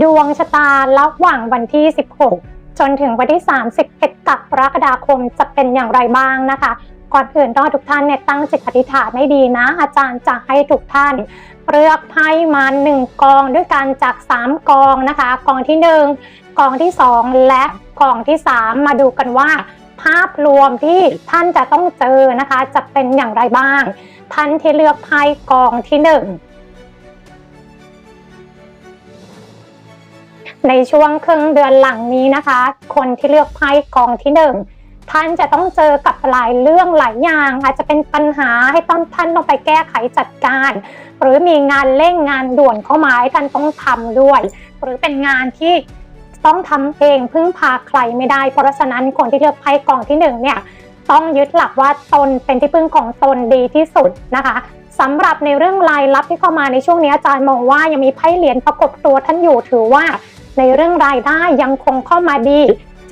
ดวงชะตาระหว่างวันที่ 16 จนถึงวันที่ 31 กับกรกฎาคมจะเป็นอย่างไรบ้างนะคะ ก่อนอื่นต้องทุกท่านเนี่ยตั้งจิตปฏิษฐานให้ดีนะ อาจารย์จะให้ทุกท่านเลือกไพ่มา1กองด้วยกันจาก 3 กองนะคะ กองที่ 1 กองที่ 2 และกองที่ 3 มาดูกันว่า ภาพรวมที่ท่านจะต้องเจอนะคะ จะเป็นอย่างไรบ้าง ท่านที่เลือกไพ่กองที่ 1 ในช่วงครึ่งเดือนหลังนี้นะคะ คนที่เลือกไพ่กองที่หนึ่งท่านจะต้องเจอกับหลายเรื่องหลายอย่าง อาจจะเป็นปัญหาให้ต้องท่านต้องไปแก้ไขจัดการ หรือมีงานเร่งงานด่วนเข้ามาให้ท่านต้องทำด้วย หรือเป็นงานที่ต้องทำเองพึ่งพาใครไม่ได้ เพราะฉะนั้นคนที่เลือกไพ่กองที่หนึ่งเนี่ยต้องยึดหลักว่าตนเป็นที่พึ่งของตนดีที่สุดนะคะสำหรับในเรื่องรายลับที่เข้ามาในช่วงนี้อาจารย์มองว่ายังมีไพ่เหรียญประกบตัวท่านอยู่ถือว่า ในเรื่องรายได้ยังคงเข้ามาดี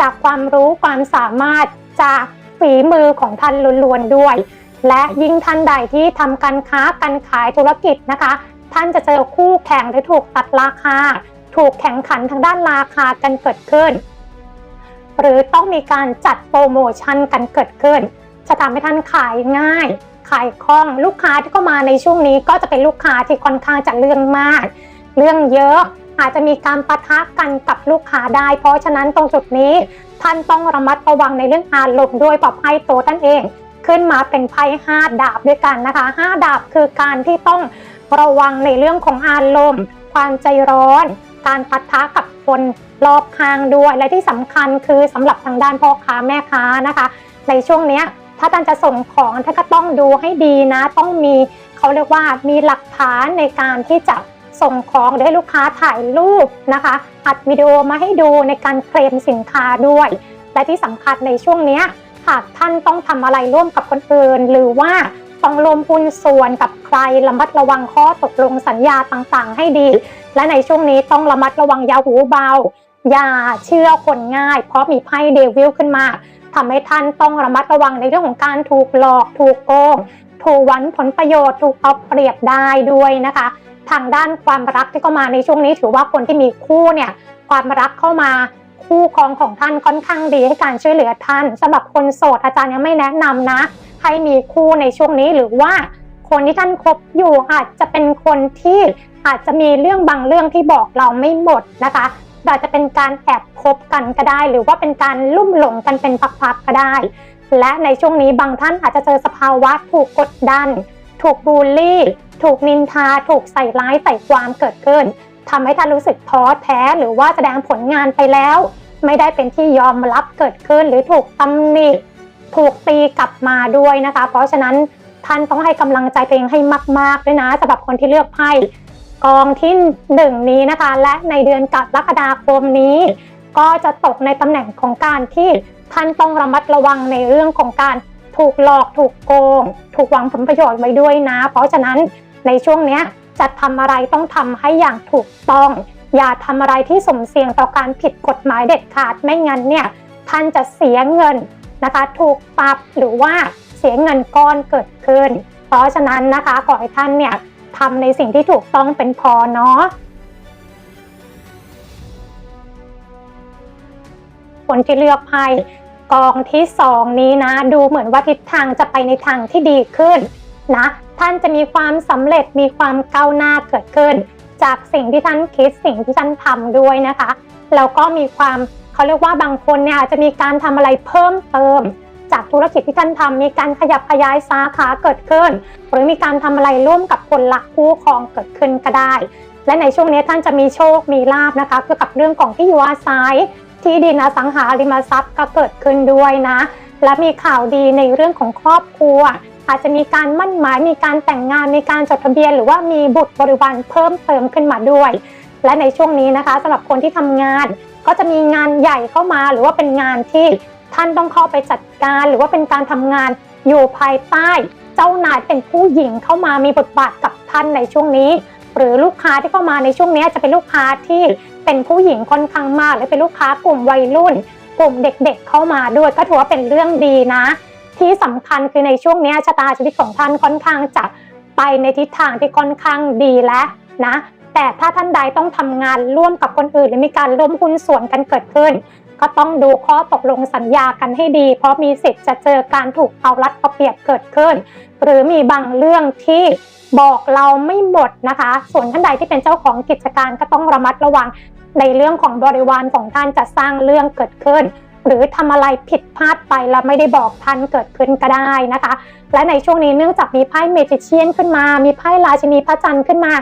จากความรู้ความสามารถจากฝีมือของท่านล้วนๆด้วย และยิ่งท่านใดที่ทำการค้าการขายธุรกิจนะคะ ท่านจะเจอคู่แข่งที่ถูกตัดราคา ถูกแข่งขันทางด้านราคากันเกิดขึ้น หรือต้องมีการจัดโปรโมชั่นกันเกิดขึ้น จะทำให้ท่านขายง่ายขายคล่องลูกค้าที่เข้ามาในช่วงนี้ก็จะเป็นลูกค้าที่ค่อนข้างจะเรื่องมาก เรื่องเยอะ อาจจะมีการปะทะกันกับลูกค้าได้ เพราะฉะนั้นตรงจุดนี้ ท่านต้องระมัดระวังในเรื่องอารมณ์ด้วยปรับให้ตัวท่านเอง ขึ้นมาเป็นไพ่ห้าดาบด้วยกันนะคะห้าดาบคือการที่ต้องระวังในเรื่องของอารมณ์ ความใจร้อน การปะทะกับคนรอบข้างด้วยและที่สำคัญคือสำหรับทางด้านพ่อค้าแม่ค้านะคะ ในช่วงเนี้ยถ้าท่านจะส่งของท่านก็ต้องดูให้ดีนะ ต้องมีเขาเรียกว่ามีหลักฐานในการที่จะ ส่งของหรือให้ลูกค้าถ่ายรูปนะคะ อัดวิดีโอมาให้ดูในการเคลมสินค้าด้วย และที่สำคัญในช่วงนี้หากท่านต้องทำอะไรร่วมกับคนอื่น หรือว่าต้องรวมหุ้นส่วนกับใครระมัดระวังข้อตกลงสัญญาต่างๆ ให้ดี และในช่วงนี้ต้องระมัดระวังยาหูเบา อย่าเชื่อคนง่าย เพราะมีไพ่เดวิลขึ้นมาทำให้ท่านต้องระมัดระวังในเรื่องของการถูกหลอกถูกโกงถูกหวันผลประโยชน์ถูกเอาเปรียบได้ด้วยนะคะ ทางด้านความรักที่เข้ามาในช่วงนี้ ถือว่าคนที่มีคู่เนี่ยความรักเข้ามาคู่ครองของท่านค่อนข้างดีให้การช่วยเหลือท่านสำหรับคนโสดอาจารย์ยังไม่แนะนำนะ ให้มีคู่ในช่วงนี้หรือว่าคนที่ท่านคบอยู่อาจจะเป็นคนที่อาจจะมีเรื่องบางเรื่องที่บอกเราไม่หมดนะคะอาจจะเป็นการแอบคบกันก็ได้ หรือว่าเป็นการลุ่มหลงกันเป็นพักๆก็ได้ และในช่วงนี้บางท่านอาจจะเจอสภาวะถูกกดดัน ถูกบูลลี่ ถูกนินทา ถูกใส่ร้ายใส่ความเกิดขึ้นทำให้ท่านรู้สึกท้อแท้หรือว่าแสดงผลงานไปแล้ว ไม่ได้เป็นที่ยอมรับเกิดขึ้น หรือถูกตำหนิถูกตีกลับมาด้วยนะคะ เพราะฉะนั้นท่านต้องให้กำลังใจตัวเองให้มาก ๆ ด้วยนะสำหรับคนที่เลือกไพ่กองที่หนึ่งนี้นะคะ และในเดือนกรกฎาคมนี้ ก็จะตกในตำแหน่งของการที่ท่านต้องระมัดระวังในเรื่องของการ ถูกหลอกถูกโกง ถูกหวังผลประโยชน์ไว้ด้วยนะ เพราะฉะนั้นในช่วงเนี้ยจะทำอะไรต้องทำให้อย่างถูกต้อง อย่าทำอะไรที่สมเสี่ยงต่อการผิดกฎหมายเด็ดขาดไม่งั้นเนี่ยท่านจะเสียเงินนะคะถูกปรับหรือว่าเสียเงินก้อนเกิดขึ้น เพราะฉะนั้นนะคะขอให้ท่านเนี่ยทำในสิ่งที่ถูกต้องเป็นพอเนาะคนที่เลือกไพ่ กองที่สองนี้นะ ดูเหมือนว่าทิศทางจะไปในทางที่ดีขึ้นนะ ท่านจะมีความสำเร็จมีความก้าวหน้าเกิดขึ้น จากสิ่งที่ท่านคิดสิ่งที่ท่านทำด้วยนะคะแล้วก็มีความเขาเรียกว่าบางคนเนี่ยอาจจะมีการทำอะไรเพิ่มเติม จากธุรกิจที่ท่านทำมีการขยับขยายสาขาเกิดขึ้น หรือมีการทำอะไรร่วมกับคนหลักคู่ครองเกิดขึ้นก็ได้ และในช่วงนี้ท่านจะมีโชคมีลาบนะคะเกี่ยวกับเรื่องของที่อยู่อาศัย ที่ดินอสังหาริมทรัพย์ก็เกิดขึ้นด้วยนะ และมีข่าวดีในเรื่องของครอบครัว อาจจะมีการมั่นหมายมีการแต่งงานมีการจดทะเบียน หรือว่ามีบุตรบริวารเพิ่มเติมขึ้นมาด้วย และในช่วงนี้นะคะสำหรับคนที่ทำงาน ก็จะมีงานใหญ่เข้ามาหรือว่าเป็นงานที่ท่านต้องเข้าไปจัดการ หรือว่าเป็นการทำงานอยู่ภายใต้ เจ้านายเป็นผู้หญิงเข้ามามีบทบาทกับท่านในช่วงนี้ หรือลูกค้าที่เข้ามาในช่วงนี้จะเป็นลูกค้าที่ เป็นผู้หญิงค่อนข้างมากและเป็นลูกค้ากลุ่มวัยรุ่น กลุ่มเด็กๆเข้ามาด้วยก็ถือว่าเป็นเรื่องดีนะ ที่สำคัญคือในช่วงนี้ชะตาชีวิตของท่านค่อนข้างจะไปในทิศทางที่ค่อนข้างดีแล้วนะแต่ถ้าท่านใดต้องทำงานร่วมกับคนอื่น หรือมีการร่วมหุ้นส่วนกันเกิดขึ้น ก็ต้องดูข้อตกลงสัญญากันให้ดี เพราะมีสิทธิ์จะเจอการถูกเอารัดเอาเปรียบเกิดขึ้น หรือมีบางเรื่องที่บอกเราไม่หมดนะคะ ส่วนท่านใดที่เป็นเจ้าของกิจการก็ต้องระมัดระวัง ในเรื่องของบริวารของท่านจะสร้างเรื่องเกิดขึ้น หรือทำอะไรผิดพลาดไปแล้วไม่ได้บอกท่านเกิดขึ้นก็ได้นะคะ และในช่วงนี้เนื่องจากมีไพ่เมจิเชียนขึ้นมา มีไพ่ราชินีพระจันทร์ขึ้นมา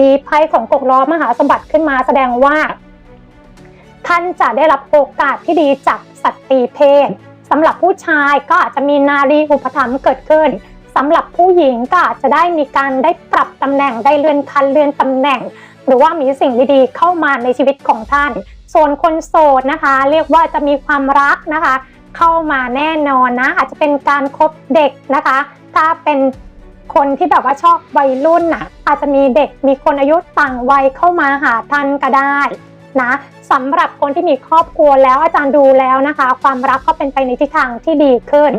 มีไพ่ของกกล้อมหาสมบัติขึ้นมาแสดงว่า ท่านจะได้รับโอกาสที่ดีจากสตรีเพศสำหรับผู้ชายก็อาจจะมีนารีอุปถัมภ์เกิดขึ้นสำหรับผู้หญิงก็อาจจะได้มีการได้ปรับตำแหน่งได้เลื่อนขั้นเลื่อนตำแหน่ง หรือว่ามีสิ่งดีๆเข้ามาในชีวิตของท่าน ส่วนคนโสดนะคะ เรียกว่าจะมีความรักนะคะ เข้ามาแน่นอนนะ อาจจะเป็นการคบเด็กนะคะ ถ้าเป็นคนที่แบบว่าชอบวัยรุ่นน่ะอาจจะมีเด็กมีคนอายุต่างวัยเข้ามาหาท่านก็ได้นะสำหรับคนที่มีครอบครัวแล้วอาจารย์ดูแล้วนะคะ ความรักก็เป็นไปในทิศทางที่ดีขึ้น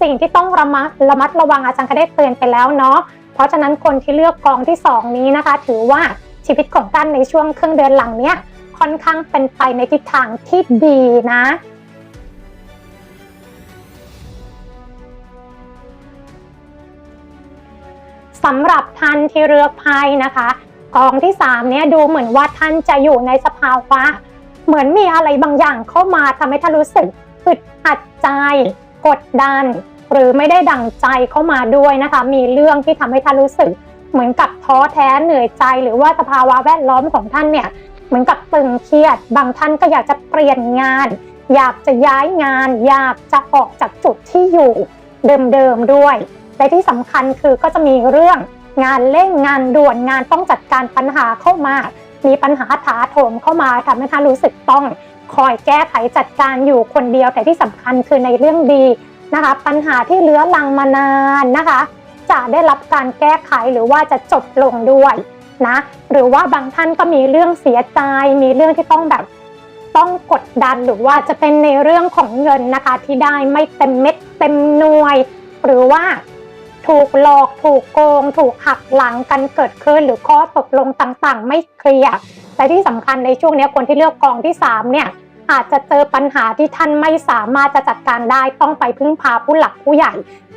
สิ่งที่ต้องระมัดระมัดระวังอาจารย์ก็ได้เตือนไปแล้วเนาะเพราะฉะนั้นคนที่เลือกกองที่ 2 นี้นะคะ ถือว่า ชีวิตของท่านในช่วงครึ่งเดือนหลังเนี้ยค่อนข้างเป็นไปในทิศทางที่ดีนะสำหรับท่านที่เลือกไพ่นะคะกองที่3เนี่ยดูเหมือนว่าท่านจะอยู่ในสภาวะ เหมือนมีอะไรบางอย่างเข้ามาทำให้ท่านรู้สึกอึดอัดใจ กดดัน หรือไม่ได้ดั่งใจเข้ามาด้วยนะคะ มีเรื่องที่ทำให้ท่านรู้สึก เหมือนกับท้อแท้เหนื่อยใจ หรือว่าสภาวะแวดล้อมของท่านเนี่ยเหมือนกับตึงเครียด บางท่านก็อยากจะเปลี่ยนงาน อยากจะย้ายงาน อยากจะออกจากจุดที่อยู่เดิมๆด้วย และที่สำคัญคือก็จะมีเรื่องงานเร่งงานด่วนงานต้องจัดการปัญหาเข้ามา มีปัญหาถาโถมเข้ามาทำให้ท่านรู้สึกต้องคอยแก้ไขจัดการอยู่คนเดียวแต่ที่สำคัญคือในเรื่องดีนะคะ ปัญหาที่เลื้อรังมานานนะคะ จะได้รับการแก้ไขหรือว่าจะจบลงด้วยนะ หรือว่าบางท่านก็มีเรื่องเสียใจ มีเรื่องที่ต้องแบบต้องกดดันหรือว่าจะเป็นในเรื่องของเงินนะคะ ที่ได้ไม่เต็มเม็ดเต็มหน่วย หรือว่าถูกหลอกถูกโกง ถูกหักหลังกันเกิดขึ้น หรือข้อตกลงต่างๆ ไม่เคลียร์แต่ที่สำคัญในช่วงนี้คนที่เลือกกองที่ 3 เนี่ยอาจจะเจอปัญหาที่ท่านไม่สามารถจะจัดการได้ต้องไปพึ่งพาผู้หลักผู้ใหญ่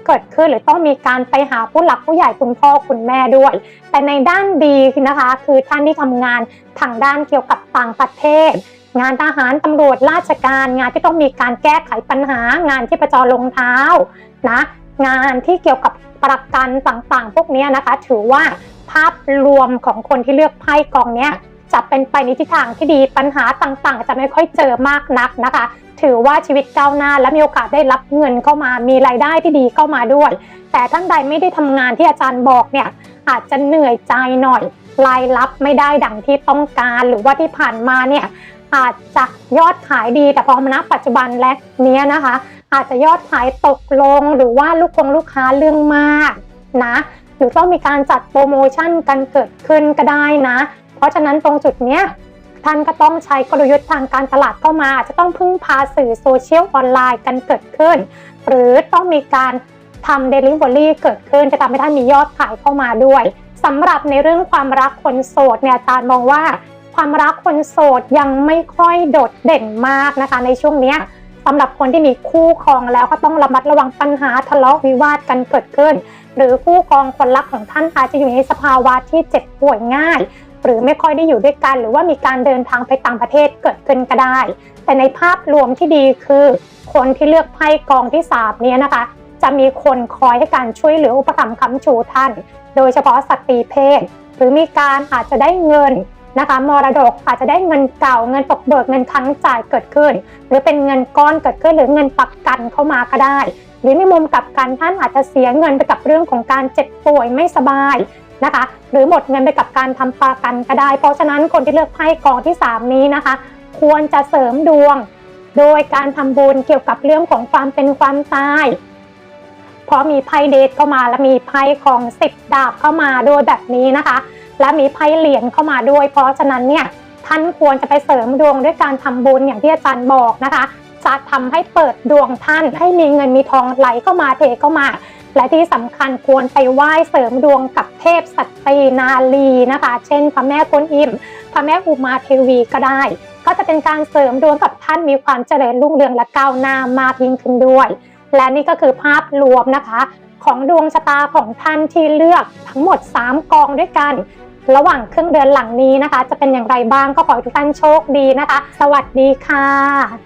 เกิดขึ้นหรือต้องมีการไปหาผู้หลักผู้ใหญ่คุณพ่อคุณแม่ด้วย แต่ในด้านดีนะคะ คือท่านที่ทำงานทางด้านเกี่ยวกับต่างประเทศงานทหารตำรวจราชการ งานที่ต้องมีการแก้ไขปัญหางานที่ประจรลงเท้านะงานที่เกี่ยวกับประกันต่างๆ พวกนี้นะคะ ถือว่าภาพรวมของคนที่เลือกไพ่กองเนี้ย จะเป็นไปในทิศทางที่ดีปัญหาต่างๆ จะไม่ค่อยเจอมากนักนะคะ ถือว่าชีวิตก้าวหน้าและมีโอกาสได้รับเงินเข้ามา มีรายได้ที่ดีเข้ามาด้วย แต่ท่านใดไม่ได้ทำงานที่อาจารย์บอกเนี่ยอาจจะเหนื่อยใจหน่อยรายรับไม่ได้ดังที่ต้องการหรือว่าที่ผ่านมาเนี่ยอาจจะยอดขายดีแต่พอมาณปัจจุบันและเนี้ยนะคะ อาจจะยอดขายตกลงหรือว่าลูกคงลูกค้าเรื่องมากนะ หรือต้องมีการจัดโปรโมชั่นกันเกิดขึ้นก็ได้นะ เพราะฉะนั้นตรงจุดเนี้ยท่านก็ต้องใช้กลยุทธ์ทางการตลาดเข้ามาอาจจะต้องพึ่งพาสื่อโซเชียลออนไลน์กันเกิดขึ้น หรือต้องมีการทำเดลิเวอรี่เกิดขึ้นจะทำให้ท่านมียอดขายเข้ามาด้วยสำหรับในเรื่องความรักคนโสดเนี่ยอาจารย์มองว่า ความรักคนโสดยังไม่ค่อยโดดเด่นมากนะคะ ในช่วงนี้สำหรับคนที่มีคู่ครองแล้วก็ต้องระมัดระวังปัญหาทะเลาะวิวาทกันเกิดขึ้น หรือคู่ครองคนรักของท่านอาจจะอยู่ในสภาวะที่เจ็บป่วยง่าย หรือไม่ค่อยได้อยู่ด้วยกัน หรือว่ามีการเดินทางไปต่างประเทศเกิดขึ้นก็ได้ แต่ในภาพรวมที่ดีคือ คนที่เลือกไพ่กองที่สามนี้นะคะ จะมีคนคอยให้การช่วยเหลืออุปถัมภ์ค้ำชูท่าน โดยเฉพาะสตรีเพศ หรือมีการอาจจะได้เงินนะคะมรดกอาจจะได้เงินเก่าเงินตกเบิกเงินค้างจ่ายเกิดขึ้น หรือเป็นเงินก้อนเกิดขึ้น หรือเงินประกันเข้ามาก็ได้ หรือในมุมกลับกันท่านอาจจะเสียเงินไปกับเรื่องของการเจ็บป่วยไม่สบาย นะคะ หรือหมดเงินไปกับการทำประกันก็ได้ เพราะฉะนั้นคนที่เลือกไพ่กองที่ 3 นี้นะคะ ควรจะเสริมดวง โดยการทำบุญเกี่ยวกับเรื่องของความเป็นความตายเพราะมีไพ่เดทเข้ามาและมีไพ่ของสิบดาบเข้ามาโดยแบบนี้นะคะ และมีไพ่เหรียญเข้ามาด้วย เพราะฉะนั้นเนี่ยท่านควรจะไปเสริมดวงด้วยการทำบุญอย่างที่อาจารย์บอกนะคะ จะทำให้เปิดดวงท่านให้มีเงินมีทองไหลเข้ามาเทเข้ามา และที่สำคัญควรไปไหว้เสริมดวงกับเทพสตรีนาลีนะคะ เช่น พระแม่กวนอิม พระแม่อุมาเทวีก็ได้ ก็จะเป็นการเสริมดวงกับท่านมีความเจริญรุ่งเรืองและก้าวหน้ามากยิ่งขึ้นด้วย และนี่ก็คือภาพรวมนะคะ ของดวงชะตาของท่านที่เลือกทั้งหมด 3 กองด้วยกัน ระหว่างครึ่งเดือนหลังนี้นะคะ จะเป็นอย่างไรบ้างก็ขอให้ทุกท่านโชคดีนะคะ สวัสดีค่ะ